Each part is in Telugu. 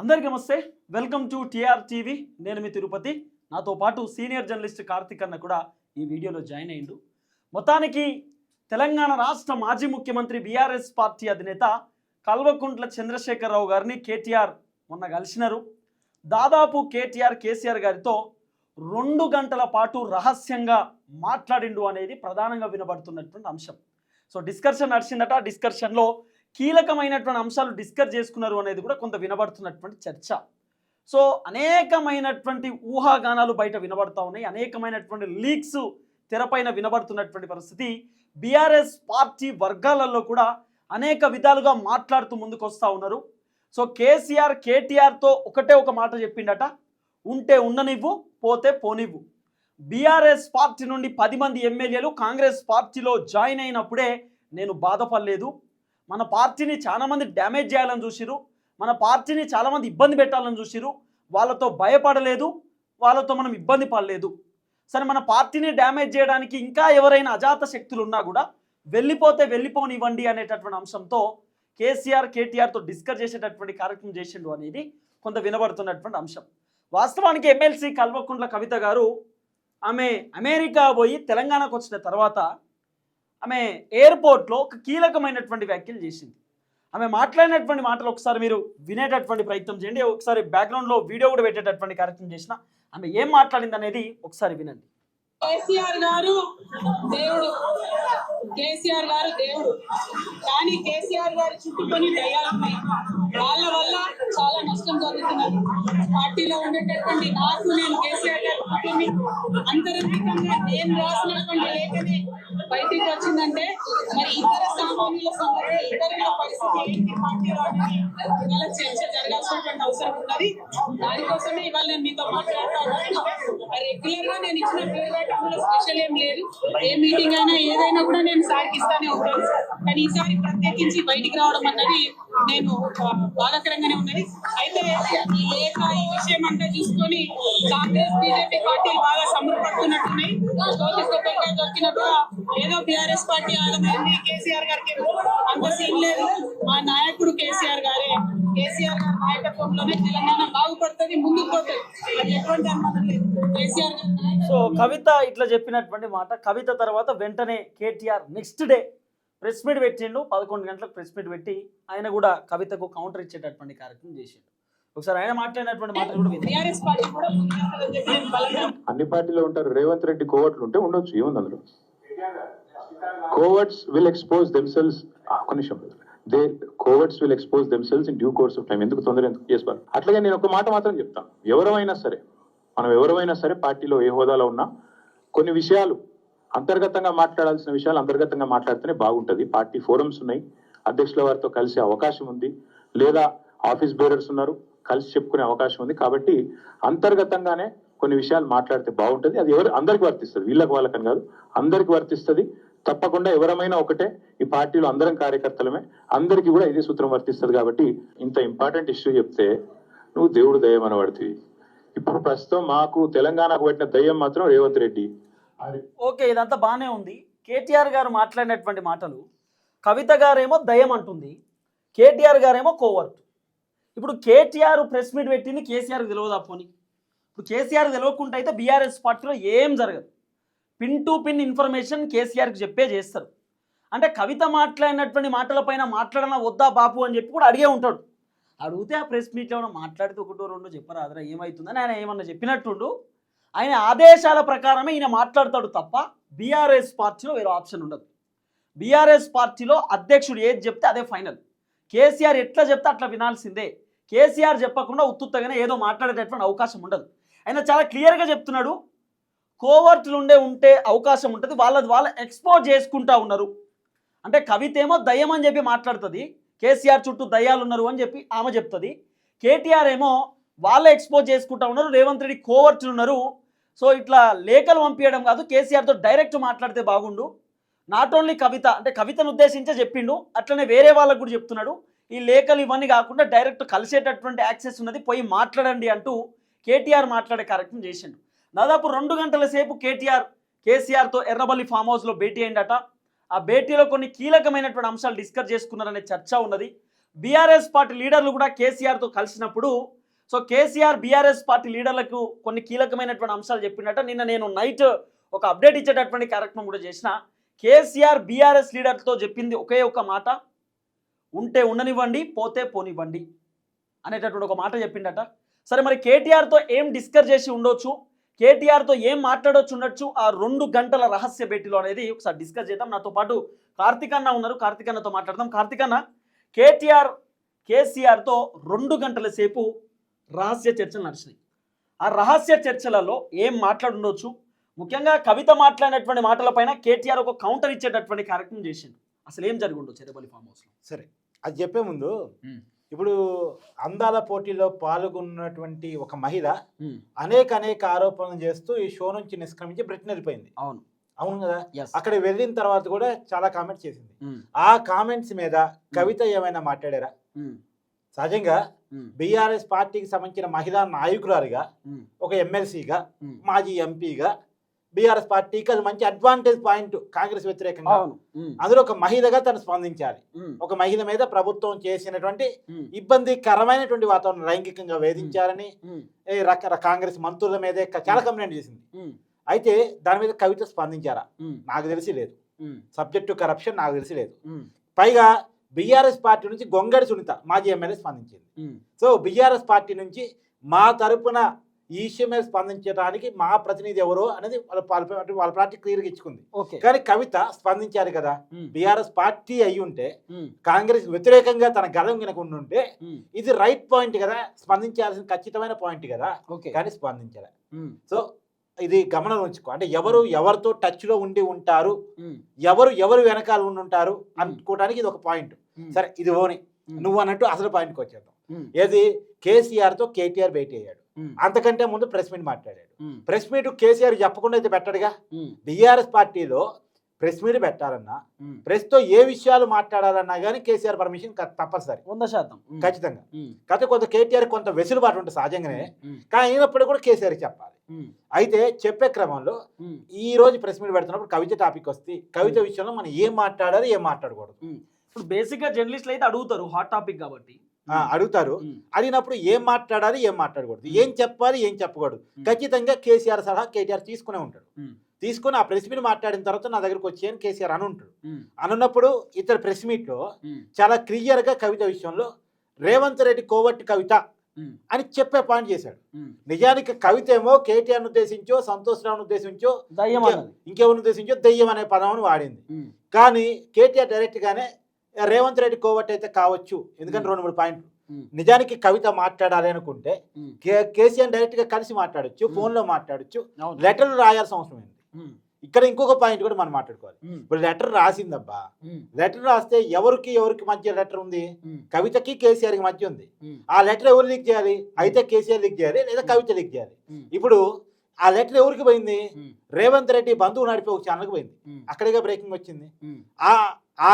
అందరికీ నమస్తే. Welcome to TR TV. నేను మీ తిరుపతి. నాతో పాటు సీనియర్ జర్నలిస్ట్ కార్తిక్ అన్న కూడా ఈ వీడియోలో జాయిన్ అయ్యిండు. మొత్తానికి తెలంగాణ రాష్ట్ర మాజీ ముఖ్యమంత్రి బీఆర్ఎస్ పార్టీ అధినేత కల్వకుంట్ల చంద్రశేఖరరావు గారిని కేటీఆర్ మొన్న కలిసినారు. దాదాపు కేటీఆర్ కేసీఆర్ గారితో రెండు గంటల పాటు రహస్యంగా మాట్లాడిండు అనేది ప్రధానంగా వినబడుతున్నటువంటి అంశం. So discussion నడిచిందట. డిస్కర్షన్లో డిస్కషన్లో కీలకమైనటువంటి అంశాలు డిస్కస్ చేసుకున్నారు అనేది కూడా కొంత వినబడుతున్నటువంటి చర్చ. సో అనేకమైనటువంటి ఊహాగానాలు బయట వినబడుతూ ఉన్నాయి. అనేకమైనటువంటి లీక్స్ తెరపైన వినబడుతున్నటువంటి పరిస్థితి. బీఆర్ఎస్ పార్టీ వర్గాలలో కూడా అనేక విధాలుగా మాట్లాడుతూ ముందుకు వస్తూ ఉన్నారు. సో కేసీఆర్ కేటీఆర్తో ఒకటే ఒక మాట చెప్పిండట. ఉంటే ఉండనివ్వు పోతే పోనివ్వు. బీఆర్ఎస్ పార్టీ నుండి పది మంది ఎమ్మెల్యేలు కాంగ్రెస్ పార్టీలో జాయిన్ అయినప్పుడే నేను బాధపడలేదు. మన పార్టీని చాలామంది డ్యామేజ్ చేయాలని చూసిరు మన పార్టీని చాలామంది ఇబ్బంది పెట్టాలని చూసిరు వాళ్ళతో భయపడలేదు. వాళ్ళతో మనం ఇబ్బంది పడలేదు. సరే మన పార్టీని డ్యామేజ్ చేయడానికి ఇంకా ఎవరైనా అజాత శక్తులు ఉన్నా కూడా వెళ్ళిపోతే వెళ్ళిపోనివ్వండి అనేటటువంటి అంశంతో కేసీఆర్ కేటీఆర్తో డిస్కస్ చేసేటటువంటి కార్యక్రమం చేసిండు అనేది కొంత వినబడుతున్నటువంటి అంశం. వాస్తవానికి ఎమ్మెల్సీ కల్వకుంట్ల కవిత గారు ఆమె అమెరికా పోయి తెలంగాణకు వచ్చిన తర్వాత ఆమె ఎయిర్పోర్ట్లో ఒక కీలకమైనటువంటి వ్యాఖ్యలు చేసింది. ఆమె మాట్లాడినటువంటి మాటలు ఒకసారి మీరు వినేటటువంటి ప్రయత్నం చేయండి. ఒకసారి బ్యాక్గ్రౌండ్లో వీడియో కూడా పెట్టేటటువంటి కార్యక్రమం చేసిన ఆమె ఏం మాట్లాడింది అనేది ఒకసారి వినండి. కేసీఆర్ గారు దేవుడు. కేసీఆర్ గారు దేవుడు. కానీ కేసీఆర్ గారు చుట్టుకొని వాళ్ళ వల్ల చాలా నష్టం జరుగుతున్నది. పార్టీలో ఉండేటటువంటి నాకు నేను కేసీఆర్ గారు కుటుంబి అంతరంగికంగా నేను రాసినటువంటి లేఖనే బయటికి వచ్చిందంటే మరి ఇతర సామాన్యుల సంగతి ఇతరుల పరిస్థితి ఏంటి? పార్టీలో ఇవాళ చర్చ జరగాల్సినటువంటి అవసరం ఉన్నది. దానికోసమే ఇవాళ నేను మీతో మాట్లాడతాను రెగ్యులర్గా నేను ఇచ్చిన ఫీడ్బ్యాక్ స్పెషల్ ఏం లేదు. ఏ మీటింగ్ అయినా ఏదైనా కూడా నేను సార్కి ఇస్తానే ఉంటాను. కానీ ఈసారి ప్రత్యేకించి బయటికి రావడం అన్నది నేను బాధాకరంగానే ఉన్నది. అయితే ఈ లేఖ ఈ విషయం అంతా చూసుకొని కాంగ్రెస్ బీజేపీ పార్టీలు బాగా కొబ్బరిగా ఏదో బీఆర్ఎస్ పార్టీ ఆగమైంది కేసీఆర్ గారికి అంత సీన్ లేదు. మా నాయకుడు కేసీఆర్ గారే. కేసీఆర్ గారి నాయకత్వంలోనే తెలంగాణ బాగుపడుతుంది ముందుకు పోతుంది. అది ఎటువంటి అనుమానం లేదు. కేసీఆర్ గారి సో కవిత ఇట్లా చెప్పినటువంటి మాట కవిత తర్వాత వెంటనే KTR next day press meet పెట్టిండు. పదకొండు గంటలకు ప్రెస్ మీట్ పెట్టి ఆయన కూడా కవితకు కౌంటర్ ఇచ్చేటటువంటి కార్యక్రమం చేసిండు. ఒకసారి ఆయన మాట్లాడినటువంటి మాటలు కూడా అన్ని పార్టీలో ఉంటారు. రేవంత్ రెడ్డి కోవట్లు ఉంటే ఉండొచ్చు ఏముంది అందులో? కోవర్ట్స్ విల్ ఎక్స్పోజ్ దెమ్సెల్స్ ఒక నిమిషం. They coverts will expose themselves in due course of time ఎందుకు తొందర ఎందుకు? చేస్తారు అట్లాగే నేను ఒక మాట మాత్రం చెప్తాను. ఎవరైనా సరే మనం ఎవరైనా సరే పార్టీలో ఏ హోదాలో ఉన్నా కొన్ని విషయాలు అంతర్గతంగా మాట్లాడాల్సిన విషయాలు అంతర్గతంగా మాట్లాడితేనే బాగుంటుంది. పార్టీ ఫోరమ్స్ ఉన్నాయి. అధ్యక్షుల వారితో కలిసే అవకాశం ఉంది. లేదా ఆఫీస్ బేరర్స్ ఉన్నారు. కలిసి చెప్పుకునే అవకాశం ఉంది. కాబట్టి అంతర్గతంగానే కొన్ని విషయాలు మాట్లాడితే బాగుంటుంది. అది ఎవరు అందరికి వర్తిస్తుంది. వీళ్ళకి వాళ్ళకని కాదు. అందరికి వర్తిస్తుంది. తప్పకుండా ఎవరమైనా ఒకటే ఈ పార్టీలో అందరం కార్యకర్తలమే. అందరికీ కూడా ఇదే సూత్రం వర్తిస్తుంది కాబట్టి ఇంత ఇంపార్టెంట్ ఇష్యూ చెప్తే నువ్వు దేవుడు దయ్యం అనబడుతుంది ఇప్పుడు ప్రస్తుతం మాకు తెలంగాణకు పెట్టిన దయ్యం మాత్రం రేవంత్ రెడ్డి. ఓకే ఇదంతా బాగానే ఉంది. కేటీఆర్ గారు మాట్లాడినటువంటి మాటలు కవిత గారేమో దయం అంటుంది కేటీఆర్ గారేమో కోవర్ట్. ఇప్పుడు కేటీఆర్ ప్రెస్ మీట్ పెట్టింది కేసీఆర్ తెలియదా పోని. ఇప్పుడు కేసీఆర్ తెలియకుండా అయితే బీఆర్ఎస్ పార్టీలో ఏం జరగదు. పిన్ టు పిన్ ఇన్ఫర్మేషన్ కేసీఆర్కి చెప్పే చేస్తారు. అంటే కవిత మాట్లాడినటువంటి మాటలపైన మాట్లాడన వద్దా బాపు అని చెప్పి కూడా అడిగే ఉంటాడు. అడిగితే ఆ ప్రెస్ మీట్లో ఏమైనా మాట్లాడితే ఒకటో రెండో చెప్పరాదురా ఏమవుతుందని ఆయన ఏమన్నా చెప్పినట్టుండు. ఆయన ఆదేశాల ప్రకారమే ఈయన మాట్లాడతాడు తప్ప బీఆర్ఎస్ పార్టీలో వేరే ఆప్షన్ ఉండదు. బీఆర్ఎస్ పార్టీలో అధ్యక్షుడు ఏది చెప్తే అదే ఫైనల్. కేసీఆర్ ఎట్లా చెప్తే అట్లా వినాల్సిందే. కేసీఆర్ చెప్పకుండా ఉత్తుత్తగానే ఏదో మాట్లాడేటటువంటి అవకాశం ఉండదు. ఆయన చాలా క్లియర్గా చెప్తున్నాడు కోవర్ట్లు ఉండే ఉంటే అవకాశం ఉంటుంది వాళ్ళది వాళ్ళ ఎక్స్పోజ్ చేసుకుంటా ఉన్నారు. అంటే కవిత ఏమో దయ్యం అని చెప్పి మాట్లాడుతుంది కేసీఆర్ చుట్టూ దయ్యాలు ఉన్నారు అని చెప్పి ఆమె చెప్తుంది. కేటీఆర్ ఏమో వాళ్ళే ఎక్స్పోజ్ చేసుకుంటా ఉన్నారు రేవంత్ రెడ్డి కోవర్ట్లు ఉన్నారు. సో ఇట్లా లేఖలు పంపించడం కాదు కేసీఆర్తో డైరెక్ట్ మాట్లాడితే బాగుండు. నాట్ ఓన్లీ కవిత అంటే కవితను ఉద్దేశించే చెప్పిండు అట్లనే వేరే వాళ్ళకు కూడా చెప్తున్నాడు. ఈ లేఖలు ఇవన్నీ కాకుండా డైరెక్ట్ కలిసేటటువంటి యాక్సెస్ ఉన్నది పోయి మాట్లాడండి అంటూ కేటీఆర్ మాట్లాడే కార్యక్రమం చేసిండు. దాదాపు రెండు గంటల సేపు కేటీఆర్ కేసీఆర్తో ఎర్రబల్లి ఫామ్ హౌస్లో భేటీ అయిందట. ఆ భేటీలో కొన్ని కీలకమైనటువంటి అంశాలు డిస్కస్ చేసుకున్నారనే చర్చ ఉన్నది. బీఆర్ఎస్ పార్టీ లీడర్లు కూడా కేసీఆర్తో కలిసినప్పుడు సో కేసీఆర్ బీఆర్ఎస్ పార్టీ లీడర్లకు కొన్ని కీలకమైనటువంటి అంశాలు చెప్పిండట. నిన్న నేను నైట్ ఒక అప్డేట్ ఇచ్చేటటువంటి కార్యక్రమం కూడా చేసిన. కేసీఆర్ బీఆర్ఎస్ లీడర్తో చెప్పింది ఒకే ఒక మాట. ఉంటే ఉండనివ్వండి పోతే పోనివ్వండి అనేటటువంటి ఒక మాట చెప్పిండట. సరే మరి కేటీఆర్తో ఏం డిస్కస్ చేసి ఉండొచ్చు? కేటీఆర్తో ఏం మాట్లాడొచ్చు ఉండొచ్చు? ఆ రెండు గంటల రహస్య భేటీలో అనేది ఒకసారి డిస్కస్ చేద్దాం. నాతో పాటు కార్తిక్ అన్న ఉన్నారు. కార్తిక్ అన్నతో మాట్లాడదాం. కార్తిక్ అన్న కేటీఆర్ కేసీఆర్తో రెండు గంటల సేపు రహస్య చర్చలు నడిచినాయి. ఆ రహస్య చర్చలలో ఏం మాట్లాడుండొచ్చు ముఖ్యంగా కవిత మాట్లాడినటువంటి మాటలపైన కేటీఆర్ ఒక కౌంటర్ ఇచ్చేటటువంటి కార్యక్రమం చేసిండు. అసలు ఏం జరిగి ఉండొచ్చు? ఎర్రబల్లి ఫామ్ హౌస్లో సరే. అది చెప్పే ముందు. ఇప్పుడు అందాల పోటీలో పాల్గొన్నటువంటి ఒక మహిళ అనేక అనేక ఆరోపణలు చేస్తూ ఈ షో నుంచి నిష్క్రమించి బ్రిటన్ వెళ్ళిపోయింది. అవును. అవును కదా? అక్కడ వెళ్ళిన తర్వాత కూడా చాలా కామెంట్స్ చేసింది. ఆ కామెంట్స్ మీద కవిత ఏమైనా మాట్లాడారా? సహజంగా బీఆర్ఎస్ పార్టీకి సంబంధించిన మహిళా నాయకురాలుగా ఒక ఎమ్మెల్సీగా మాజీ ఎంపీగా బీఆర్ఎస్ పార్టీకి అది మంచి అడ్వాంటేజ్ పాయింట్ కాంగ్రెస్ వ్యతిరేకంగా. అందులో ఒక మహిళగా తను స్పందించాలి. ఒక మహిళ మీద ప్రభుత్వం చేసినటువంటి ఇబ్బందికరమైనటువంటి వాతావరణం లైంగికంగా వేధించారని కాంగ్రెస్ మంత్రుల మీదే చాలా కంప్లైంట్ చేసింది. అయితే దాని మీద కవిత స్పందించారా? నాకు తెలిసి లేదు. సబ్జెక్ట్ టు కరప్షన్ నాకు తెలిసి లేదు. పైగా బీఆర్ఎస్ పార్టీ నుంచి గొంగడి సునీత మాజీ ఎమ్మెల్యే స్పందించింది. సో బీఆర్ఎస్ పార్టీ నుంచి మా తరపున ఈ విషయం మీద స్పందించడానికి మా ప్రతినిధి ఎవరో అనేది వాళ్ళ వాళ్ళ పార్టీ క్లియర్గా ఇచ్చుకుంది. కానీ కవిత స్పందించారు కదా బీఆర్ఎస్ పార్టీ అయి ఉంటే కాంగ్రెస్ వ్యతిరేకంగా తన గలం ఉమ్, ఇది రైట్ పాయింట్ కదా స్పందించాల్సిన ఖచ్చితమైన పాయింట్ కదా కానీ స్పందించలే. సో ఇది గమనం ఉంచుకో. అంటే ఎవరు ఎవరితో టచ్లో ఉండి ఉంటారు ఎవరు ఎవరు వెనకాల ఉండి ఉంటారు అనుకోవడానికి ఇది ఒక పాయింట్. సరే ఇది ఓని. నువ్వు అన్నట్టు అసలు పాయింట్కి వచ్చేద్దాం. ఏది? కేసీఆర్తో కేటీఆర్ భేటీ అయ్యాడు అంతకంటే ముందు ప్రెస్ మీట్ మాట్లాడాడు. ప్రెస్ మీట్ కేసీఆర్ చెప్పకుండా అయితే పెట్టడుగా? బీఆర్ఎస్ పార్టీలో ప్రెస్ మీట్ పెట్టాలన్నా ప్రెస్తో ఏ విషయాలు మాట్లాడాలన్నా కానీ కేసీఆర్ పర్మిషన్ తప్పనిసరి. వంద శాతం. ఖచ్చితంగా. కాకపోతే కొంత కేటీఆర్ కొంత వెసులుబాటు ఉంటుంది సహజంగానే కానీ అయినప్పుడు కూడా కేసీఆర్ చెప్పాలి. అయితే చెప్పే క్రమంలో ఈ రోజు ప్రెస్ మీట్ పెడుతున్నప్పుడు కవిత టాపిక్ వస్తే కవిత విషయంలో మనం ఏం మాట్లాడాలి ఏం మాట్లాడకూడదు? ఇప్పుడు బేసిక్గా జర్నలిస్టులు అయితే అడుగుతారు హాట్ టాపిక్ కాబట్టి. అడుగుతారు. అడిగినప్పుడు ఏం మాట్లాడాలి ఏం మాట్లాడకూడదు. ఏం చెప్పాలి ఏం చెప్పకూడదు. ఖచ్చితంగా కేసీఆర్ సలహా కేటీఆర్ తీసుకునే ఉంటాడు. తీసుకుని ఆ ప్రెస్ మీట్ మాట్లాడిన తర్వాత నా దగ్గరకు వచ్చి అని కేసీఆర్ అని ఉంటాడు. అనున్నప్పుడు ఇతర ప్రెస్ మీట్లో చాలా క్లియర్గా కవిత విషయంలో రేవంత్ రెడ్డి కోవట్టి కవిత అని చెప్పే పాయింట్ చేశాడు. నిజానికి కవిత ఏమో కేటీఆర్ ఉద్దేశించో సంతోష్ రావును ఉద్దేశించో దయ్యం ఇంకెవరిని ఉద్దేశించో దెయ్యం అనే పదం వాడింది. ఉమ్, కానీ కేటీఆర్ డైరెక్ట్ గానే రేవంత్ రెడ్డి కోవట్ అయితే కావచ్చు. ఎందుకంటే. రెండు మూడు పాయింట్లు. నిజానికి కవిత మాట్లాడాలి అనుకుంటే కేసీఆర్ డైరెక్ట్గా కలిసి మాట్లాడొచ్చు. ఫోన్లో మాట్లాడొచ్చు లెటర్లు రాయాల్సిన అవసరం ఏంటి ఇక్కడ ఇంకొక పాయింట్ కూడా మనం మాట్లాడుకోవాలి. ఇప్పుడు లెటర్ రాసిందబ్బా. లెటర్ రాస్తే ఎవరికి ఎవరికి మధ్య లెటర్ ఉంది? కవితకి కేసీఆర్కి మధ్య ఉంది. ఆ లెటర్ ఎవరు లీక్ చేయాలి? అయితే కేసీఆర్ లీక్ చేయాలి లేదా కవిత లీక్ చేయాలి. ఇప్పుడు ఆ లెటర్ ఎవరికి పోయింది? రేవంత్ రెడ్డి బంధువు నడిపే ఒక ఛానల్కి పోయింది. అక్కడిగా బ్రేకింగ్ వచ్చింది. ఆ ఆ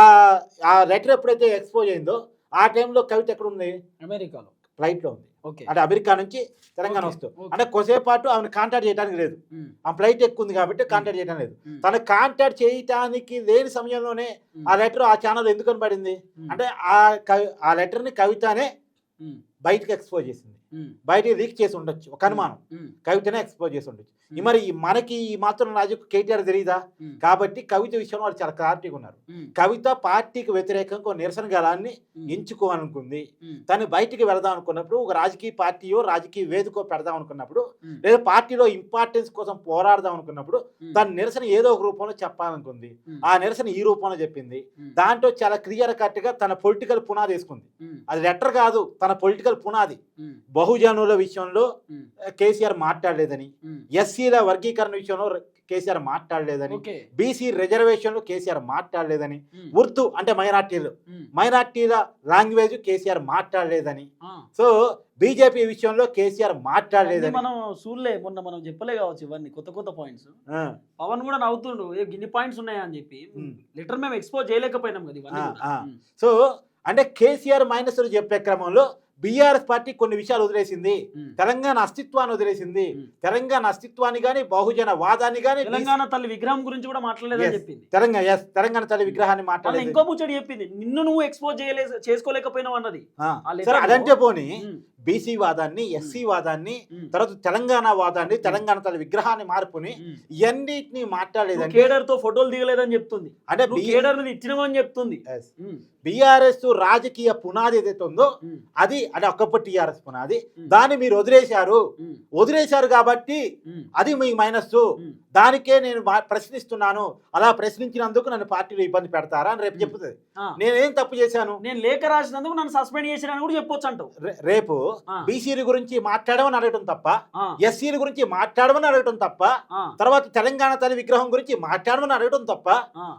ఆ లెటర్ ఎప్పుడైతే ఎక్స్పోజ్ అయిందో ఆ టైంలో కవిత ఎక్కడ ఉంది అమెరికాలో. ఫ్లైట్లో ఉంది. ఓకే. అంటే అమెరికా నుంచి తెలంగాణ వస్తూ. అంటే కొద్దిసేపు పాటు ఆమెను కాంటాక్ట్ చేయడానికి లేదు. ఆ ఫ్లైట్ ఎక్కుంది కాబట్టి కాంటాక్ట్ చేయడం లేదు. తను కాంటాక్ట్ చేయటానికి లేని సమయంలోనే ఆ లెటర్ ఆ ఛానల్ ఎందుకని పడింది అంటే ఆ కవి ఆ లెటర్ని కవితనే బయటకు ఎక్స్పోజ్ చేసింది. బయటికి లీక్ చేసి ఉండొచ్చు ఒక అనుమానం. కవితనే ఎక్స్పోజ్ చేసి ఉండొచ్చు. మరి మనకి ఈ మాత్రం రాజుకు కేటీఆర్ తెలియదా కాబట్టి కవిత విషయంలో వాళ్ళు చాలా క్లారిటీగా ఉన్నారు. కవిత పార్టీకి వ్యతిరేకంగా నిరసన గలాన్ని ఎంచుకోవాలనుకుంది. తను బయటికి వెళదాం అనుకున్నప్పుడు ఒక రాజకీయ పార్టీయో రాజకీయ వేదికో పెడదాం అనుకున్నప్పుడు లేదా పార్టీలో ఇంపార్టెన్స్ కోసం పోరాడదాం అనుకున్నప్పుడు తన నిరసన ఏదో ఒక రూపంలో చెప్పాలనుకుంది. ఆ నిరసన ఈ రూపంలో చెప్పింది. దాంట్లో చాలా క్లియర్ కట్గా తన పొలిటికల్ పునాది వేసుకుంది. అది లెటర్ కాదు తన పొలిటికల్ పునాది. బహుజనుల విషయంలో కేసీఆర్ మాట్లాడలేదని ఎస్సీల వర్గీకరణ విషయంలో కేసీఆర్ మాట్లాడలేదని బీసీ రిజర్వేషన్లో కేసీఆర్ మాట్లాడలేదని ఉర్దూ అంటే మైనార్టీలు. మైనార్టీల లాంగ్వేజ్ కేసీఆర్ మాట్లాడలేదని. సో బీజేపీ విషయంలో కేసీఆర్ మాట్లాడలేదని. మనం చూడలే మొన్న మనం చెప్పలే కావచ్చు ఇవన్నీ కొత్త కొత్త పాయింట్స్ పవన్ కూడా నవ్వుతుండు ఏ గిన్ని పాయింట్స్ ఉన్నాయా అని చెప్పి. లెటర్ మేము ఎక్స్పోజ్ చేయలేకపోయినాం కదా సో అంటే కేసీఆర్ మైనస్లు చెప్పే క్రమంలో బీఆర్ఎస్ పార్టీ కొన్ని విషయాలు వదిలేసింది. తెలంగాణ అస్తిత్వాన్ని వదిలేసింది. తెలంగాణ అస్తిత్వాన్ని కానీ బహుజన వాదాన్ని కానీ తెలంగాణ తల్లి విగ్రహం గురించి కూడా మాట్లాడలేదని. చెప్పింది. తెలంగాణ తెలంగాణ తల్లి విగ్రహాన్ని మాట్లాడలేదు. ఇంకో ముచ్చడి చెప్పింది. నిన్ను నువ్వు ఎక్స్పోజ్ చేయలే చేసుకోలేకపోయినావు అన్నది. అదంటే పోని. బీసీ వాదాన్ని ఎస్సీ వాదాన్ని తర్వాత తెలంగాణ వాదాన్ని తెలంగాణ తల్లి విగ్రహాన్ని మార్పుని. ఇవన్నిటిని నువ్వు మాట్లాడలేదంటే కేడర్తో ఫోటోలు దిగలేదని చెప్తుంది. అంటే కేడర్ని ఇచ్చినవని చెప్తుంది. బీఆర్ఎస్ రాజకీయ పునాది ఏదైతే ఉందో అది అంటే ఒక్కప్పుడు టీఆర్ఎస్ పునాది. దాన్ని మీరు వదిలేశారు. వదిలేశారు కాబట్టి అది మీ మైనస్. దానికే నేను ప్రశ్నిస్తున్నాను. అలా ప్రశ్నించినందుకు నన్ను పార్టీలో ఇబ్బంది పెడతారా అని రేపు చెప్తుంది. నేనేం తప్పు చేశాను? నేను లేఖ రాసినందుకు నన్ను సస్పెండ్ చేసిరని కూడా చెప్పొచ్చు అంటావు రే- రేపు. బీసీల గురించి మాట్లాడమని అడగటం తప్ప ఎస్సీల గురించి మాట్లాడమని అడగటం తప్ప తర్వాత తెలంగాణ తల్లి విగ్రహం గురించి మాట్లాడమని అడగటం తప్ప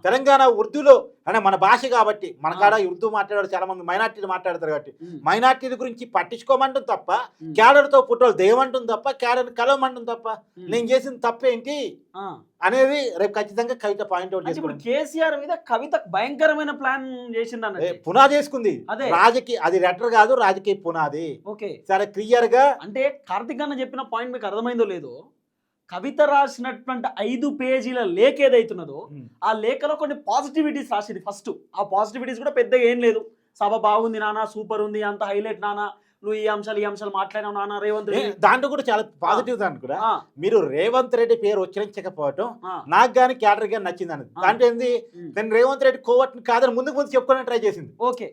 తెలంగాణ ఉర్దూలో అంటే మన భాష కాబట్టి మన కాడ ఉర్దూ మాట్లాడారు చాలా మంది మైనార్టీలు మాట్లాడతారు కాబట్టి మైనార్టీల గురించి పట్టించుకోమంటుంది తప్ప క్యాడర్తో పుట్టోలు దేయమంటుంది తప్ప క్యాడర్ కలవమంటుంది తప్ప నేను చేసిన తప్పేంటి. అనేది రేపు ఖచ్చితంగా కవిత పాయింట్ అవుట్ ఇప్పుడు చేసుకుంది. కేసీఆర్ మీద కవిత భయంకరమైన ప్లాన్ చేసింది పునాది వేసుకుంది. అదే. రాజకీయ అది లెటర్ కాదు రాజకీయ పునాది. ఓకే. చాలా క్లియర్గా అంటే కార్తిక్ అన్న చెప్పిన పాయింట్ మీకు అర్థమైందో లేదో కవిత రాసినటువంటి ఐదు పేజీల లేఖ ఏదైతున్నదో ఆ లేఖలో కొన్ని పాజిటివిటీస్ రాసింది ఫస్ట్. ఆ పాజిటివిటీస్ కూడా పెద్దగా ఏం లేదు. సభ బాగుంది నాన్న సూపర్ ఉంది అంత హైలైట్ నాన్న నువ్వు ఈ అంశాలు ఈ అంశాలు మాట్లాడినావు నాన్న రేవంత్ రెడ్డి. దాంట్లో కూడా చాలా పాజిటివ్ దాంట్లో కూడా మీరు రేవంత్ రెడ్డి పేరు ఉచ్చరించకపోవటం నాకు కానీ క్యాడర్ కానీ నచ్చింది అన్నది. దాంట్లో ఏంది? నేను రేవంత్ రెడ్డి కోవట్ని కాదని ముందుకు ముందు చెప్పుకోవడానికి ట్రై చేసింది. ఓకే.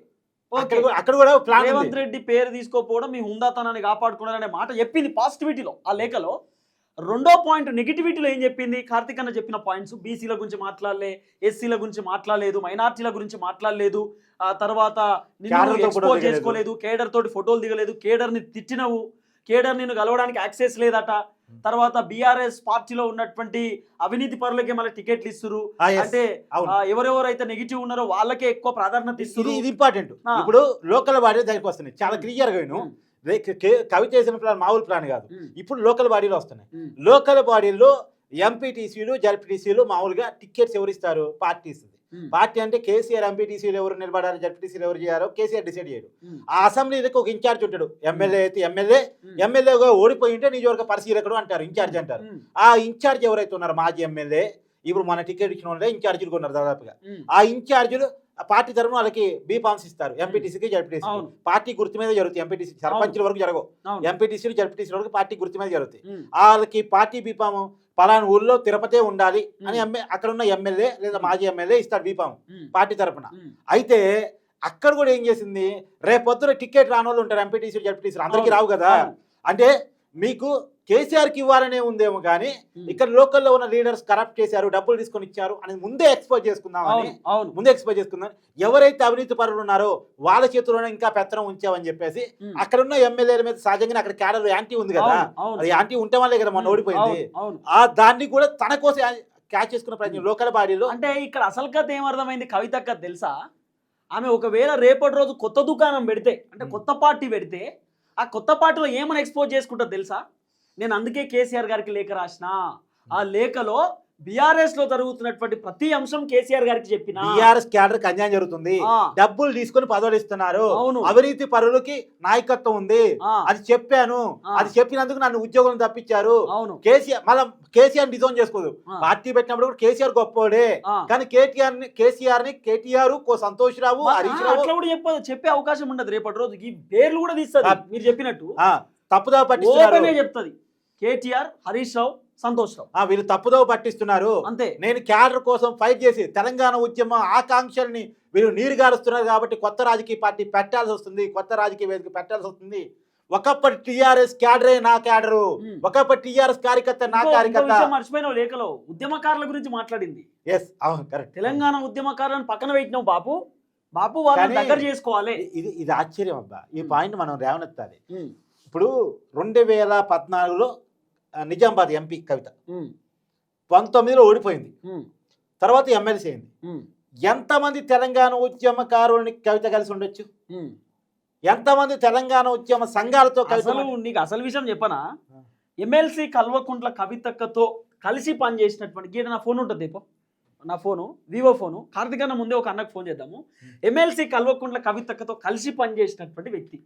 అక్కడ ఓకే కూడా- అక్కడ కూడా ప్లాన్ రేవంత్ రెడ్డి పేరు తీసుకోకపోవడం మీ హుందాతనాన్ని కాపాడుకున్నారనే మాట చెప్పింది పాజిటివిటీలో ఆ లేఖలో రెండో పాయింట్ నెగిటివిటీలో ఏం చెప్పింది? కార్తిక్ అన్న చెప్పిన పాయింట్స్ బీసీల గురించి మాట్లాడలే ఎస్సీల గురించి మాట్లాడలేదు మైనార్టీల గురించి మాట్లాడలేదు. ఆ తర్వాత నిన్ను ఎక్స్పోజ్. చేసుకోలేదు కేడర్ తోటి ఫోటోలు దిగలేదు కేడర్ని తిట్టినవు కేడర్ నిన్ను కలవడానికి యాక్సెస్ లేదట. తర్వాత బీఆర్ఎస్ పార్టీలో ఉన్నటువంటి అవినీతి పరులకే మళ్ళీ టికెట్లు ఇస్తురు. Yes. అంటే ఎవరెవరైతే నెగిటివ్ ఉన్నారో వాళ్ళకే ఎక్కువ ప్రాధాన్యత ఇస్తురు. ఇది ఇంపార్టెంట్. ఇప్పుడు లోకల్ బాడీ దగ్గరికి వస్తున్నాయి. చాలా క్లియర్గా విను. ఉమ్. రే- కే- కవిత చేసిన ప్లాన్ మామూలు ప్లాన్ కాదు. ఇప్పుడు లోకల్ బాడీలో వస్తున్నాయి. లోకల్ బాడీలో ఎంపీటీసీలు జడ్పీటీసీలు మామూలుగా టికెట్స్ ఎవరు ఇస్తారు పార్టీ ఉమ్, పార్టీ అంటే కేసీఆర్ ఎంపీటీసీలు ఎవరు నిలబడారు జడ్పీటీసీలు ఎవరు చేయారో కేసీఆర్ డిసైడ్ చేయడు. ఉమ్, ఆ అసెంబ్లీకి ఒక ఇన్ఛార్జ్ ఉంటాడు? ఎమ్మెల్యే అయితే ఎమ్మెల్యే ఎమ్మెల్యేగా ఓడిపోయి ఉంటే నియోజకవర్గ పరిశీలకుడు అంటారు ఇన్ఛార్జ్ అంటారు. ఆ ఇన్ఛార్జ్ ఎవరైతే ఉన్నారో మాజీ ఎమ్మెల్యే ఇప్పుడు మన టికెట్ ఇచ్చిన వాళ్ళే ఇన్ఛార్జీలు ఉన్నారు దాదాపుగా. ఆ ఇన్ఛార్జీలు పార్టీ తరఫున వాళ్ళకి బీఫామ్స్ ఇస్తారు ఎంపీటీసీకి జడ్పీటీసీ. పార్టీ గుర్తు మీద జరుగుతాయి ఎంపీటీసీ సర్పంచుల వరకు జరగవు. ఎంపీటీసీలు జడ్పీటీసీ వరకు పార్టీ గుర్తు మీద జరుగుతాయి. వాళ్ళకి పార్టీ బీఫామ్ పలానా ఊళ్ళో తిరుపతే ఉండాలి అని అక్కడ ఉన్న ఎమ్మెల్యే లేదా మాజీ ఎమ్మెల్యే ఇస్తారు బీఫామ్ ఉమ్, పార్టీ తరఫున అయితే అక్కడ కూడా ఏం చేసింది? రేపొద్దున టికెట్ రాని వాళ్ళు ఉంటారు ఎంపీటీసీ జడ్పీటీసీ అందరికీ. రావు కదా. అంటే మీకు కేసీఆర్కి ఇవ్వాలనే ఉందేమో కానీ. ఇక్కడ లోకల్లో ఉన్న లీడర్స్ కరప్ట్ చేశారు డబ్బులు తీసుకొని ఇచ్చారు అని ముందే ఎక్స్పోజ్ చేసుకుందామని ముందే ఎక్స్పోజ్ చేసుకుందాం ఎవరైతే అవినీతి పరులు ఉన్నారో వాళ్ళ చేతిలోనే ఇంకా పెత్తనం ఉంచామని చెప్పేసి అక్కడ ఉన్న ఎమ్మెల్యేల మీద సహజంగానే అక్కడ క్యాడర్ యాంటీ ఉంది కదా. యాంటీ ఉంటే వాళ్ళే కదా ఉమ్, ఓడిపోయింది. ఆ దాన్ని కూడా తన కోసం క్యాచ్ చేసుకున్న ప్రయత్నం లోకల్ బాడీలో అంటే ఇక్కడ అసలు కథ ఏమర్థమైంది కవితక్క తెలుసా? ఆమె ఒకవేళ రేపటి రోజు కొత్త దుకాణం పెడితే అంటే. కొత్త పార్టీ పెడితే ఆ కొత్త పార్టీలో ఏమని ఎక్స్పోజ్ చేసుకుంటుందో తెలుసా? నేను అందుకే కేసీఆర్ గారికి లేఖ రాసిన. ఆ లేఖలో బీఆర్ఎస్లో జరుగుతున్నటువంటి ప్రతి అంశం కేసీఆర్ గారికి చెప్పిన. బీఆర్ఎస్ క్యాడర్ అన్యాయం జరుగుతుంది. డబ్బులు తీసుకొని అవును. అవినీతి పరులకి నాయకత్వం ఉంది. అది చెప్పాను. అది చెప్పినందుకు నన్ను ఉద్యోగం తప్పించారు. అవును. కేసీఆర్ మళ్ళీ కేసీఆర్ డిజోన్ చేసుకోదు. పార్టీ పెట్టినప్పుడు కూడా కేసీఆర్ గొప్పోడే ఆ. కానీ కేటీఆర్ని కేసీఆర్ని కేటీఆర్ కో సంతోష్ రావు హరీష్ రావు కూడా చెప్ప చెప్పే అవకాశం ఉండదు. రేపటి రోజు ఈ పేర్లు కూడా తీస్తుంది. ఆ. మీరు చెప్పినట్టు. పట్టిస్తున్నారు. ఓపెన్ చెప్తుంది. కేటీఆర్ హరీష్ రావు సంతోష్ రావు. ఆ, వీళ్ళు తప్పుదోవ పట్టిస్తున్నారు. అంతే. నేను క్యాడర్ కోసం ఫైట్ చేసి తెలంగాణ ఉద్యమ ఆకాంక్షల్ని వీళ్ళు నీరుగారుస్తున్నారు కాబట్టి కొత్త రాజకీయ పార్టీ పెట్టాల్సి వస్తుంది. కొత్త రాజకీయ వేదిక పెట్టాల్సి వస్తుంది. ఒకప్పటి టిఆర్ఎస్ క్యాడరే నా క్యాడరు. ఒకప్పటి టిఆర్ఎస్ కార్యకర్త నా కార్యకర్త. విషయం మర్చిపోయినావు లేఖలో. ఉద్యమకారుల గురించి మాట్లాడింది. ఎస్ అవును కరెక్ట్ తెలంగాణ ఉద్యమకారులను పక్కన పెట్టినావు బాపు. బాపు వాళ్ళని దగ్గర చేసుకోవాలి. ఇది ఇది ఆశ్చర్యం అబ్బా. ఈ. పాయింట్ మనం రేవనెత్తాలి. ఇప్పుడు రెండు వేల పద్నాలుగులో నిజామాబాద్ ఎంపీ కవిత. పంతొమ్మిదిలో ఓడిపోయింది. తర్వాత ఎమ్మెల్సీ అయింది ఎంతమంది తెలంగాణ ఉద్యమకారుల్ని కవిత కలిసి ఉండొచ్చు. ఎంతమంది తెలంగాణ ఉద్యమ సంఘాలతో అసలు మాట్లా- నీకు అసలు విషయం చెప్పనా. ఎమ్మెల్సీ కల్వకుంట్ల కవితక్కతో కలిసి పనిచేసినటువంటి గీడ నా ఫోన్ ఉంటుంది దీపం నా ఫోను వివో ఫోను కార్తిక్ అన్న ముందే ఒక అన్నకు ఫోన్ చేద్దాము. ఎమ్మెల్సీ కల్వకుంట్ల కవితక్కతో కలిసి పనిచేసినటువంటి వ్యక్తి.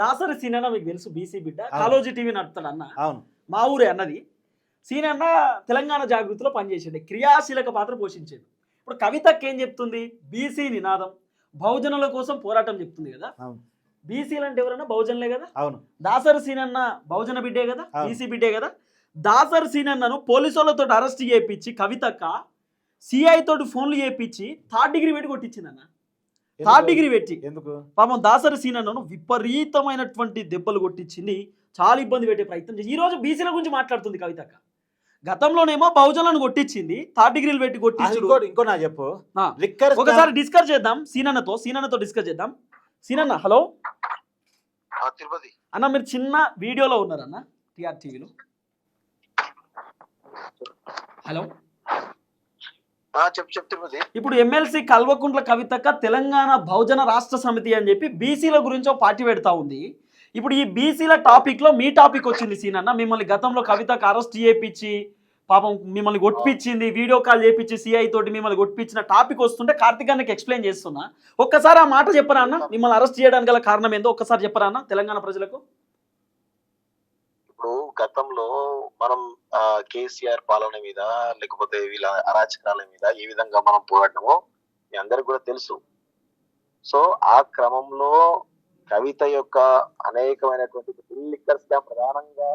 దాసరి సీనన్న మీకు తెలుసు బీసీ బిడ్డ. కాలోజీ టీవీ నడుపుతాడు అన్న. అవును. మా ఊరే అన్నది. సీనన్న తెలంగాణ జాగృతిలో పనిచేసాడు. క్రియాశీలక పాత్ర పోషించాడు ఇప్పుడు కవితక్క ఏం చెప్తుంది? బీసీ నినాదం. బహుజనుల కోసం పోరాటం చెప్తుంది కదా. బీసీలు అంటే ఎవరన్నా బహుజనులే కదా? అవును. దాసరి సీనన్న బహుజన బిడ్డే కదా. బీసీ బిడ్డే కదా? దాసరి సీనన్నను పోలీసులతో అరెస్ట్ చేయించి కవితక్క సిఐ తోటి ఫోన్లు చేయించి థర్డ్ డిగ్రీ పెట్టి కొట్టించిందన్న. థర్డ్? డిగ్రీ పెట్టి. ఎందుకు? పాపం దాసరి సీనన్నను విపరీతమైనటువంటి దెబ్బలు కొట్టించింది చాలా ఇబ్బంది పెట్టే ప్రయత్నం చేసి. ఈ రోజు బీసీల గురించి మాట్లాడుతుంది కవితక్క. గతంలోనేమో బహుజనులను కొట్టించింది థర్డ్ డిగ్రీలు పెట్టి ఇంకోటి ఇంకో నా చెప్పు. ఒకసారి డిస్కస్ చేద్దాం సీనన్నతో సీనన్నతో డిస్కస్ చేద్దాం. సీనన్న హలో. ఆ, తిరుపతి. అన్న మీరు చిన్న వీడియోలో ఉన్నారన్న టిఆర్ టీవీలో హలో. చెప్పు ఇప్పుడు ఎమ్మెల్సీ కల్వకుంట్ల కవితక్క తెలంగాణ బహుజన రాష్ట్ర సమితి అని చెప్పి బీసీల గురించి ఒక పార్టీ పెడతా ఉంది. ఇప్పుడు ఈ బీసీల టాపిక్లో మీ టాపిక్ వచ్చింది సీన్ అన్న. మిమ్మల్ని గతంలో కవితకు అరెస్ట్ చేయించి పాపం మిమ్మల్ని కొట్టిపించింది వీడియో కాల్ చేయించి సిఐ తోటి మిమ్మల్ని కొట్టిపించిన టాపిక్ వస్తుంటే కార్తిక్ అన్నకి ఎక్స్ప్లెయిన్ చేస్తున్నా. ఒక్కసారి ఆ మాట చెప్పరా అన్న? మిమ్మల్ని అరెస్ట్ చేయడానికి గల కారణం ఏందో ఒక్కసారి చెప్పరా అన్న తెలంగాణ ప్రజలకు? గతంలో మనం కేసీఆర్ పాలన మీద లేకపోతే వీళ్ళ అరాచకాల మీద ఏ విధంగా మనం పోరాడమో మీ అందరికి కూడా తెలుసు. సో ఆ క్రమంలో కవిత యొక్క అనేకమైనటువంటి లిక్కర్ స్కామ్ ప్రధానంగా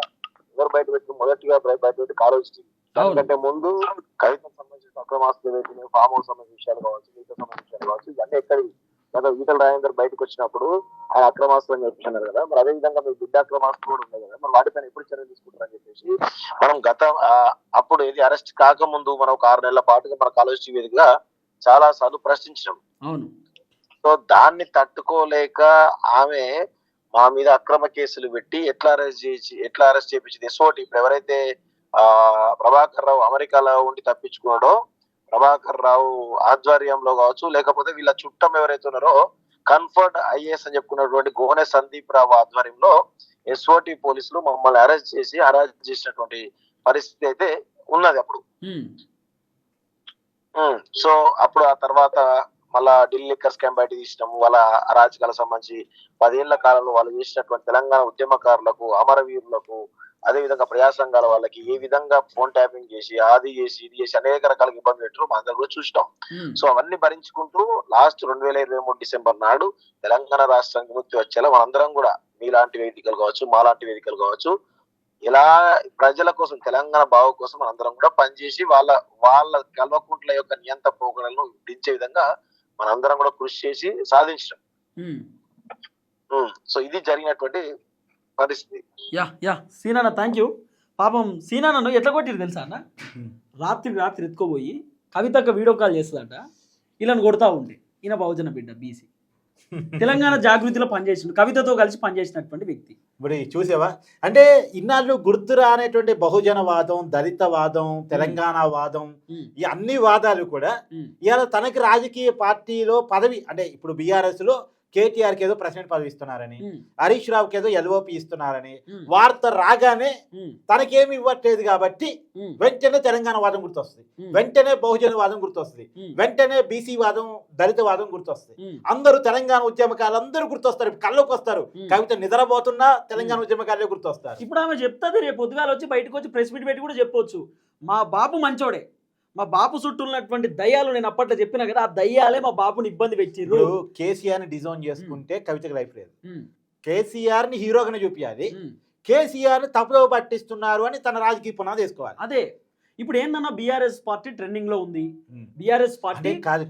ఎవరు బయట పెట్టి మొదటిగా బయ- బయట పెట్టి కాలేజ్ దానికంటే ముందు కవితకు సంబంధించిన అక్రమాస్తులు ఫామ్ హౌస్ సంబంధించిన విషయాలు కావచ్చు వీటికి సంబంధించిన విషయాలు కావచ్చు ఇవన్నీ ఎక్కడివి? కదా ఈటల రాజేందర్ బయటకు వచ్చినప్పుడు ఆయన అక్రమాస్తులు అని చెప్తున్నారు కదా. మరి అదే విధంగా మీ బిడ్డ అక్రమాస్తులు కూడా ఉన్నాయి కదా. మరి వాటిపైన ఎప్పుడు చర్యలు తీసుకుంటారని చెప్పేసి మనం గత ఆ, అప్పుడు ఏది అరెస్ట్ కాకముందు మనం ఒక ఆరు నెలల పాటుగా మన కాలేజ్ వేదికగా చాలా సార్లు ప్రశ్నించినాం. సో దాన్ని తట్టుకోలేక ఆమె మా మీద అక్రమ కేసులు పెట్టి ఎట్లా అరెస్ట్ చేసి ఎట్లా అరెస్ట్ చేయించింది ఎస్ఓటి ఇప్పుడు ఎవరైతే ఆ ప్రభాకర్ రావు అమెరికాలో ఉండి తప్పించుకున్నాడో ప్రభాకర్ రావు ఆధ్వర్యంలో కావచ్చు లేకపోతే వీళ్ళ చుట్టం ఎవరైతే ఉన్నారో కన్ఫర్డ్ ఐఏఎస్ అని చెప్పుకున్నటువంటి గోనె సందీప్ రావు ఆధ్వర్యంలో ఎస్ఓటి పోలీసులు మమ్మల్ని అరెస్ట్ చేసి అరెస్ట్ చేసినటువంటి పరిస్థితి అయితే ఉన్నది అప్పుడు. సో అప్పుడు ఆ తర్వాత మళ్ళా ఢిల్లీ లిక్కర్ స్కామ్ బయట తీసినాము. వాళ్ళ అరాచకాలకు సంబంధించి పదేళ్ళ కాలంలో వాళ్ళు చేసినటువంటి తెలంగాణ ఉద్యమకారులకు అమరవీరులకు అదే విధంగా ప్రజా సంఘాల వాళ్ళకి ఏ విధంగా ఫోన్ ట్యాపింగ్ చేసి అది చేసి ఇది చేసి అనేక రకాల ఇబ్బంది పెట్టారు మా కూడా చూసినాం. సో అవన్నీ భరించుకుంటూ లాస్ట్ రెండు వేల ఇరవై మూడు డిసెంబర్ నాడు తెలంగాణ రాష్ట్రానికి విముక్తి వచ్చేలా మనందరం కూడా మీలాంటి వేదికలు కావచ్చు మాలాంటి వేదికలు కావచ్చు ఇలా ప్రజల కోసం తెలంగాణ బావు కోసం మనందరం కూడా పనిచేసి వాళ్ళ వాళ్ళ కల్వకుంట్ల యొక్క నియంత పోకడలను దించే విధంగా మనందరం కూడా కృషి చేసి సాధించడం. సో ఇది జరిగినటువంటి పరిస్థితి. Yeah yeah. Seenanna thank you పాపం సీనన్నను ఎట్లా కొట్టిరు తెలుసా అన్న. రాత్రి రాత్రి ఎత్తుకోపోయి కవితక్క వీడియో కాల్ చేస్తుందట. వీళ్ళని కొడతా ఉండే. ఈయన బహుజన బిడ్డ బీసీ. తెలంగాణ జాగృతిలో పనిచేసిండు కవితతో కలిసి పనిచేసినటువంటి వ్యక్తి. ఇప్పుడు చూసావా? అంటే ఇన్నాళ్ళు గుర్తురా అనేటువంటి బహుజనవాదం దళితవాదం తెలంగాణ వాదం ఉమ్, ఈ అన్ని వాదాలు కూడా ఇవాళ తనకి రాజకీయ పార్టీలో పదవి అంటే ఇప్పుడు బీఆర్ఎస్లో కేటీఆర్కి ఏదో ప్రెసిడెంట్ పదవి ఇస్తున్నారని హరీష్ రావుకి ఏదో ఎల్ఓపి ఇస్తున్నారని వార్త రాగానే తనకేమి ఇవ్వట్లేదు కాబట్టి వెంటనే తెలంగాణ వాదం గుర్తొస్తుంది. వెంటనే బహుజన వాదం గుర్తొస్తుంది. వెంటనే బీసీ వాదం దళిత వాదం గుర్తొస్తుంది. అందరూ తెలంగాణ ఉద్యమకాలు అందరూ గుర్తొస్తారు కళ్ళకు వస్తారు. కవిత నిద్రపోతున్నా తెలంగాణ ఉద్యమకాలే గుర్తొస్తారు. ఇప్పుడు ఆమె చెప్తుంది రేపు పొద్దుగాల వచ్చి బయటకు వచ్చి ప్రెస్ మీట్ పెట్టి కూడా చెప్పొచ్చు. మా బాపు మంచోడే. మా బాపు చుట్టూ ఉన్నటువంటి దయ్యాలు నేను అప్పట్లో చెప్పిన కదా ఆ దయ్యాలే మా బాపుని ఇబ్బంది పెట్టిర్రు. కేసీఆర్ని డిజైన్ చేసుకుంటే కవితకి లైఫ్ లేదు. కేసీఆర్ని హీరోగానే చూపించాలి. కేసీఆర్ని తప్పుదో పట్టిస్తున్నారు అని తన రాజకీయ పునాది వేసుకోవాలి. అదే. ఇప్పుడు ఏందన్నా బీఆర్ఎస్ పార్టీ ట్రెండింగ్లో ఉంది. బీఆర్ఎస్ అంటే పార్టీ కాదు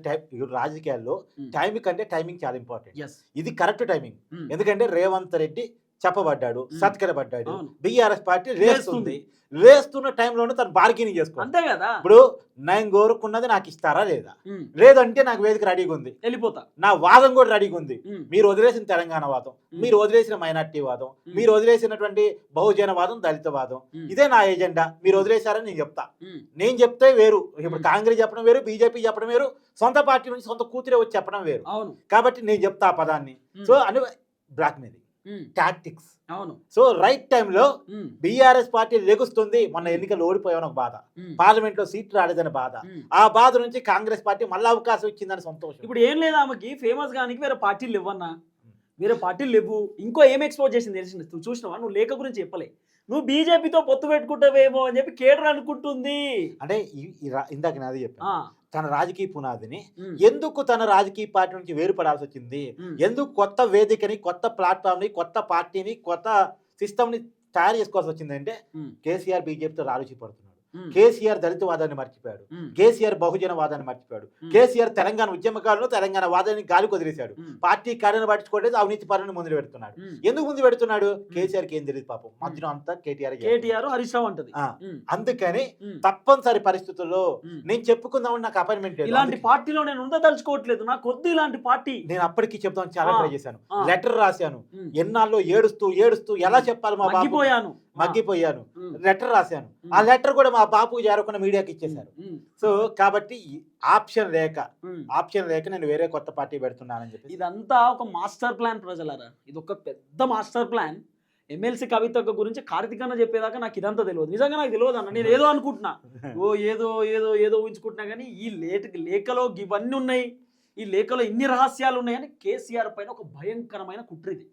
రాజకీయాల్లో. టైమింగ్ కంటే టైమింగ్ చాలా ఇంపార్టెంట్. ఇది కరెక్ట్ టైమింగ్. ఎందుకంటే రేవంత్ రెడ్డి చెప్పబడ్డాడు. సత్కరబడ్డాడు. బీఆర్ఎస్ పార్టీ లేస్తుంది. లేస్తుంది. లేస్తున్న టైంలోనే తను బార్గెనింగ్ చేసుకోవాలి. అంతే కదా. ఇప్పుడు నేను కోరుకున్నది నాకు ఇస్తారా లేదా? లేదంటే నాకు వేదిక రెడీగా ఉంది. వెళ్ళిపోతా. నా వాదం కూడా రెడీగా ఉంది. మీరు వదిలేసిన తెలంగాణ వాదం. మీరు వదిలేసిన మైనార్టీ వాదం. మీరు వదిలేసినటువంటి బహుజన వాదం దళిత వాదం. ఇదే నా ఎజెండా. మీరు వదిలేశారని నేను చెప్తా. నేను చెప్తే వేరు. ఇప్పుడు. కాంగ్రెస్ చెప్పడం వేరు బీజేపీ చెప్పడం వేరు సొంత పార్టీ నుంచి సొంత కూతురే వచ్చి చెప్పడం వేరు. కాబట్టి నేను చెప్తా ఆ పదాన్ని. సో అని బ్లాక్ మీద టాక్టిక్స్ అవును. సో రైట్ టైంలో బీఆర్ఎస్ పార్టీ లెగుస్తుంది మొన్న ఎన్నికలు ఓడిపోయామని ఒక బాధ. పార్లమెంట్లో సీట్లు రాలేదని బాధ. ఆ బాధ నుంచి కాంగ్రెస్ పార్టీ మళ్ళీ అవకాశం ఇచ్చిందని సంతోషం. ఇప్పుడు ఏం లేదు ఆమెకి ఫేమస్ గానికి వేరే పార్టీలు ఇవ్వన్నా. వేరే పార్టీలు లేవు ఇంకో ఏం ఎక్స్పోజ్ చేసింది తెలిసింది? నువ్వు చూసినావా? నువ్వు లేఖ గురించి చెప్పలే. నువ్వు బీజేపీతో పొత్తు పెట్టుకుంటావేమో అని చెప్పి కేడర్ అనుకుంటుంది. అంటే ఇందాక నాది చెప్పాను. తన రాజకీయ పునాదిని ఎందుకు తన రాజకీయ పార్టీ నుంచి వేరుపడాల్సి వచ్చింది ఎందుకు కొత్త వేదికని కొత్త ప్లాట్ఫామ్ని కొత్త పార్టీని కొత్త సిస్టమ్ని తయారు చేసుకోవాల్సి వచ్చిందంటే కేసీఆర్ బీజేపీతో ఉమ్, కేసీఆర్ దళిత వాదాన్ని మర్చిపోయాడు కేసీఆర్ బహుజన వాదాన్ని మర్చిపోయాడు. కేసీఆర్ తెలంగాణ ఉద్యమకారులు తెలంగాణ వాదాన్ని గాలికి వదిలేశాడు ఉమ్, పార్టీ కార్యను పట్టించుకోలేదు అవినీతి పనులను ముందు పెడుతున్నాడు. ఎందుకు ముందు పెడుతున్నాడు కేసీఆర్కి ఏం తెలియదు పాపం. మధ్యలో అంతా కేటీఆర్. కేటీఆర్ హరీష్ రావు అంటది. ఆ, ఉమ్, అందుకని తప్పనిసరి పరిస్థితుల్లో. నేను చెప్పుకుందామని నాకు అపాయింట్మెంట్ ఇలాంటి పార్టీలో నేను ఉండదలుచుకోవట్లేదు. నాకు వద్దు ఇలాంటి పార్టీ. నేను అప్పటికి చెప్తాను చాలా ట్రై చేశాను. లెటర్ రాశాను. ఎన్నాళ్ళు ఏడుస్తూ ఏడుస్తూ ఎలా చెప్పాలి మా బాబు? మగ్గిపోయాను. లెటర్ రాశాను. ఆ లెటర్ కూడా మా బాపుకు చేరకుండా మీడియాకి ఇచ్చేశారు. సో కాబట్టి ఆప్షన్ లేక. ఆప్షన్ లేక నేను వేరే కొత్త పార్టీ పెడుతున్నానని చెప్పి ఇదంతా ఒక మాస్టర్ ప్లాన్ ప్రజలారా. ఇది ఒక పెద్ద మాస్టర్ ప్లాన్. ఎమ్మెల్సీ కవిత గురించి కార్తీకన్న చెప్పేదాకా నాకు ఇదంతా తెలియదు. నిజంగా నాకు తెలియదు అన్న. నేను ఏదో అనుకుంటున్నా. ఓ ఏదో ఏదో ఏదో ఊహించుకుంటున్నా కానీ ఈ లేట్ లేఖలో ఇవన్నీ ఉన్నాయి. ఈ లేఖలో ఇన్ని రహస్యాలు ఉన్నాయని కేసీఆర్ పైన ఒక భయంకరమైన కుట్ర ఇది.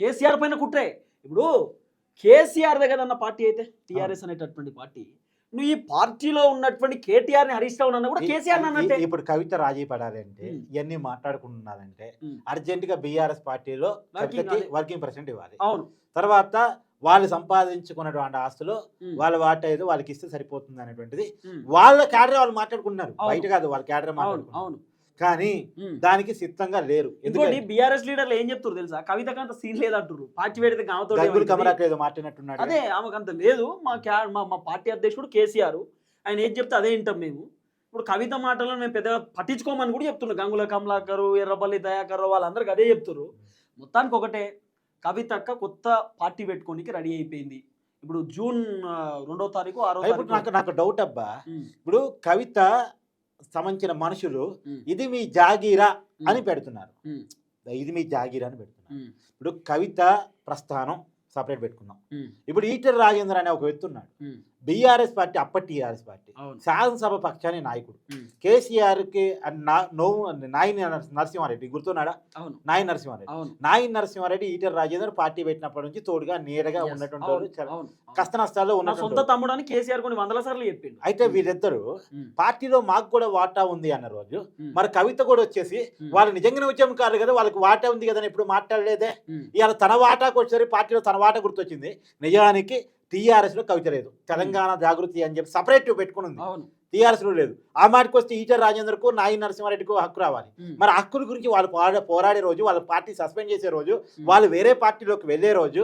కేసీఆర్ పైన కుట్రే. ఇప్పుడు కేసీఆర్ దగ్గర అన్న పార్టీ అయితే టీఆర్ఎస్ అనేటటువంటి పార్టీ. నువ్వు ఈ పార్టీలో ఉన్నటువంటి కేటీఆర్ని హరీష్ రావు కూడా కేసీఆర్ అన్నట్టే ఈ- ఇప్పుడు కవిత రాజీ పడాలంటే. ఇవన్నీ మాట్లాడుకుంటున్నారంటే. అర్జెంట్గా బీఆర్ఎస్ పార్టీలో. వర్కింగ్ ప్రెసిడెంట్ ఇవ్వాలి. అవును. తర్వాత వాళ్ళు సంపాదించుకున్నటువంటి ఆస్తులు వాళ్ళ వాటా ఏదో వాళ్ళకి ఇస్తే సరిపోతుంది అనేటువంటిది. వాళ్ళ క్యాడర్ వాళ్ళు మాట్లాడుకున్నారు అవును. బయట కాదు వాళ్ళ క్యాడర్ అవును. కానీ. దానికి సిద్ధంగా లేరు. ఎందుకంటే బీఆర్ఎస్ లీడర్లు ఏం చెప్తారు తెలుసా? కవితకు అంత సీన్ లేదంటారు పార్టీ పెడితే ఆమెతో మాట్లాడినట్టున్నాడు అదే ఆమెకు అంత లేదు. మా మా పార్టీ అధ్యక్షుడు కేసీఆర్ ఆయన ఏం చెప్తే అదే వింటాం మేము. ఇప్పుడు కవిత మాటలను మేము పెద్దగా పట్టించుకోమని కూడా చెప్తున్నారు. గంగుల కమలాకరు ఎర్రబల్లి దయాకర్ వాళ్ళందరికీ అదే చెప్తున్నారు మొత్తానికి ఒకటే కవితక్క కొత్త పార్టీ పెట్టుకోనికి రెడీ అయిపోయింది. ఇప్పుడు జూన్ రెండో తారీఖు ఆరో నాకు నాకు డౌట్ అబ్బా. ఇప్పుడు కవిత సంబంధించిన మనుషులు ఇది మీ జాగీరా అని పెడుతున్నారు. ఇది మీ జాగీరా అని పెడుతున్నారు. ఇప్పుడు కవిత ప్రస్థానం సపరేట్ పెట్టుకుందాం. ఉమ్, ఇప్పుడు ఈటర్ రాజేంద్ర అనే ఒక వ్యక్తి ఉన్నాడు. బీఆర్ఎస్ పార్టీ అప్పటి టీఆర్ఎస్ పార్టీ. శాసనసభ పక్షాన్ని నాయకుడు. కేసీఆర్కి నోవు నాయి నరసింహారెడ్డి గుర్తున్నాడా? అవును. నాయి నరసింహారెడ్డి. అవును. నాయి నరసింహారెడ్డి ఈటర్ రాజేంద్ర పార్టీ పెట్టినప్పటి నుంచి తోడుగా Yes, ఉన్నటువంటి. కష్ట నష్టాల్లో నా ఉన్నటువంటి సొంత తమ్ముడు అని కేసీఆర్ కొన్ని వందల సార్లు చెప్పిండు. అయితే వీరిద్దరు పార్టీలో మాకు కూడా వాటా ఉంది అన్న రోజు. మరి కవిత కూడా వచ్చేసి వాళ్ళు నిజంగానే ఉద్యమకారులు కదా వాళ్ళకి వాటా ఉంది కదా అని ఎప్పుడు మాట్లాడలేదే? ఇవాళ తన వాటాకు వచ్చేసరి పార్టీలో తన వాటా గుర్తొచ్చింది. నిజానికి టీఆర్ఎస్లో కవిత లేదు. తెలంగాణ జాగృతి అని చెప్పి సపరేట్ పెట్టుకుని ఉంది. అవును టీఆర్ఎస్లో లేదు. ఆ మాటకు వస్తే ఈటర్ రాజేందర్కు నాయి నరసింహారెడ్డికి హక్కు రావాలి. మరి హక్కుల గురించి వాళ్ళు పోరాడే రోజు వాళ్ళ పార్టీ సస్పెండ్ చేసే రోజు వాళ్ళు వేరే పార్టీలోకి వెళ్ళే రోజు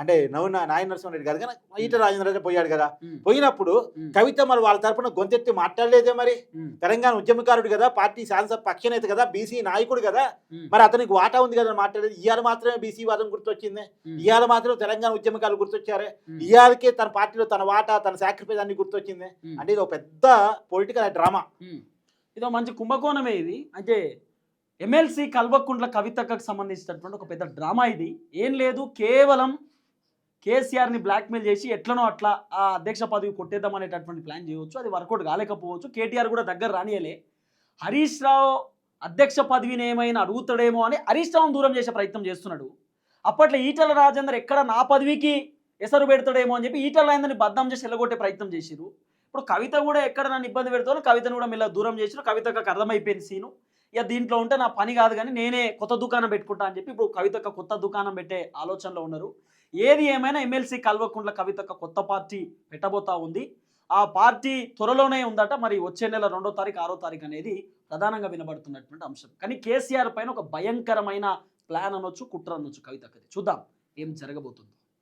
అంటే నవ్వు నాయ నరసింహారెడ్డి కాదు కానీ ఈటర్ రాజేంద్ర రెడ్డి పోయాడు కదా. పోయినప్పుడు కవిత మరి వాళ్ళ తరపున గొంతెత్తి మాట్లాడలేదే మరి. తెలంగాణ ఉద్యమకారుడు కదా పార్టీ శాసనసభ పక్షనేత కదా బీసీ నాయకుడు కదా. మరి అతనికి వాటా ఉంది కదా మాట్లాడేది. ఇవాళ మాత్రమే బీసీ వాదం గుర్తొచ్చింది. ఇవాళ మాత్రం తెలంగాణ ఉద్యమకాలు గుర్తొచ్చారే. ఇవాళకే తన పార్టీలో తన వాటా తన సాక్రిఫైస్ అన్ని గుర్తొచ్చింది. అంటే ఇది ఒక పెద్ద పెద్ద పొలిటికల్ డ్రామా ఇది ఇదో మంచి కుంభకోణమే ఇది. అంటే ఎమ్మెల్సీ కల్వకుంట్ల కవితకు సంబంధించినటువంటి ఒక పెద్ద డ్రామా ఇది. ఏం లేదు కేవలం కేసీఆర్ని బ్లాక్మెయిల్ చేసి ఎట్లనో అట్లా ఆ అధ్యక్ష పదవి కొట్టేద్దాం అనేటటువంటి ప్లాన్ చేయవచ్చు. అది వర్కౌట్ కాలేకపోవచ్చు. కేటీఆర్ కూడా దగ్గర రానియలే. హరీష్ రావు అధ్యక్ష పదవిని ఏమైనా అడుగుతాడేమో అని హరీష్ రావును దూరం చేసే ప్రయత్నం చేస్తున్నాడు. అప్పట్లో ఈటల రాజేందర్ ఎక్కడ నా పదవికి ఎసరు పెడతాడేమో అని చెప్పి ఈటల రాజేందర్ని బద్నాం చేసి ఎల్లగొట్టే ప్రయత్నం చేసిరు ఇప్పుడు కవిత కూడా ఎక్కడ నన్ను ఇబ్బంది పెడతానో కవితను కూడా మెల్ల దూరం చేసిన కవితకు అర్థమైపోయింది సీను. ఇక దీంట్లో ఉంటే నా పని కాదు కానీ నేనే కొత్త దుకాణం పెట్టుకుంటా అని చెప్పి ఇప్పుడు కవితకు కొత్త దుకాణం పెట్టే ఆలోచనలో ఉన్నారు. ఏది ఏమైనా ఎమ్మెల్సీ కల్వకుంట్ల కవితకు కొత్త పార్టీ పెట్టబోతా ఉంది. ఆ పార్టీ త్వరలోనే ఉందట. మరి వచ్చే నెల రెండో తారీఖు ఆరో తారీఖు అనేది ప్రధానంగా వినబడుతున్నటువంటి అంశం. కానీ కేసీఆర్ పైన ఒక భయంకరమైన ప్లాన్ అనొచ్చు కుట్ర అనొచ్చు కవితక్కది చూద్దాం ఏం జరగబోతుందో.